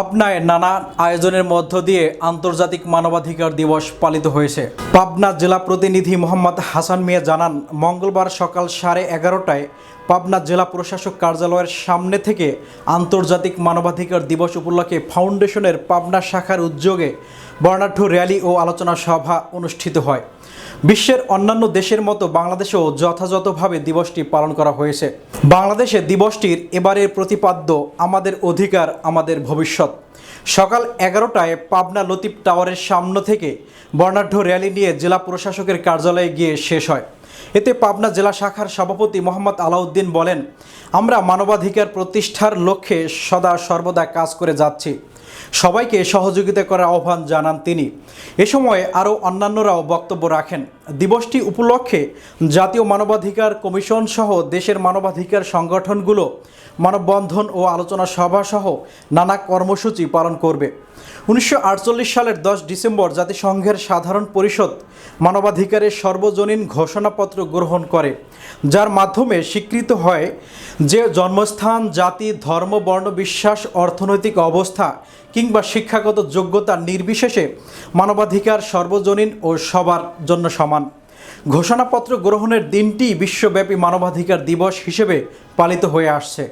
পাবনায় নানা আয়োজনের মধ্য দিয়ে আন্তর্জাতিক মানবাধিকার দিবস পালিত হয়েছে। পাবনা জেলা প্রতিনিধি মোহাম্মদ হাসান মিয়া জানান, মঙ্গলবার সকাল সাড়ে এগারোটায় পাবনা জেলা প্রশাসক কার্যালয়ের সামনে থেকে আন্তর্জাতিক মানবাধিকার দিবস উপলক্ষে ফাউন্ডেশনের পাবনা শাখার উদ্যোগে বর্ণাঢ্য র্যালি ও আলোচনা সভা অনুষ্ঠিত হয়। বিশ্বের অন্যান্য দেশের মতো বাংলাদেশেও যথাযথভাবে দিবসটি পালন করা হয়েছে। বাংলাদেশে দিবসটির এবারের প্রতিপাদ্য, আমাদের অধিকার, আমাদের ভবিষ্যৎ। সকাল এগারোটায় পাবনা লতিফ টাওয়ারের সামনে থেকে বর্ণাঢ্য র্যালি নিয়ে জেলা প্রশাসকের কার্যালয়ে গিয়ে শেষ হয়। এতে পাবনা জেলা শাখার সভাপতি মোহাম্মদ আলাউদ্দিন বলেন, আমরা মানবাধিকার প্রতিষ্ঠার লক্ষ্যে সদা সর্বদা কাজ করে যাচ্ছি। সবাইকে সহযোগিতা করার আহ্বান জানান তিনি। এ সময় আরও অন্যান্যরাও বক্তব্য রাখেন। দিবসটি উপলক্ষে জাতীয় মানবাধিকার কমিশন সহ দেশের মানবাধিকার সংগঠনগুলো মানববন্ধন ও আলোচনা সভা সহ নানা কর্মসূচি পালন করবে। উনিশশো আটচল্লিশ সালের দশ ডিসেম্বর জাতিসংঘের সাধারণ পরিষদ মানবাধিকারের সর্বজনীন ঘোষণাপত্র গ্রহণ করে, যার মাধ্যমে স্বীকৃত হয় যে জন্মস্থান, জাতি, ধর্ম, বর্ণ, বিশ্বাস, অর্থনৈতিক অবস্থা কিংবা শিক্ষাগত যোগ্যতা নির্বিশেষে মানবাধিকার সর্বজনীন ও সবার জন্য সমান। ঘোষণাপত্র গ্রহণের দিনটি বিশ্বব্যাপী মানবাধিকার দিবস হিসেবে পালিত হয়ে আসছে।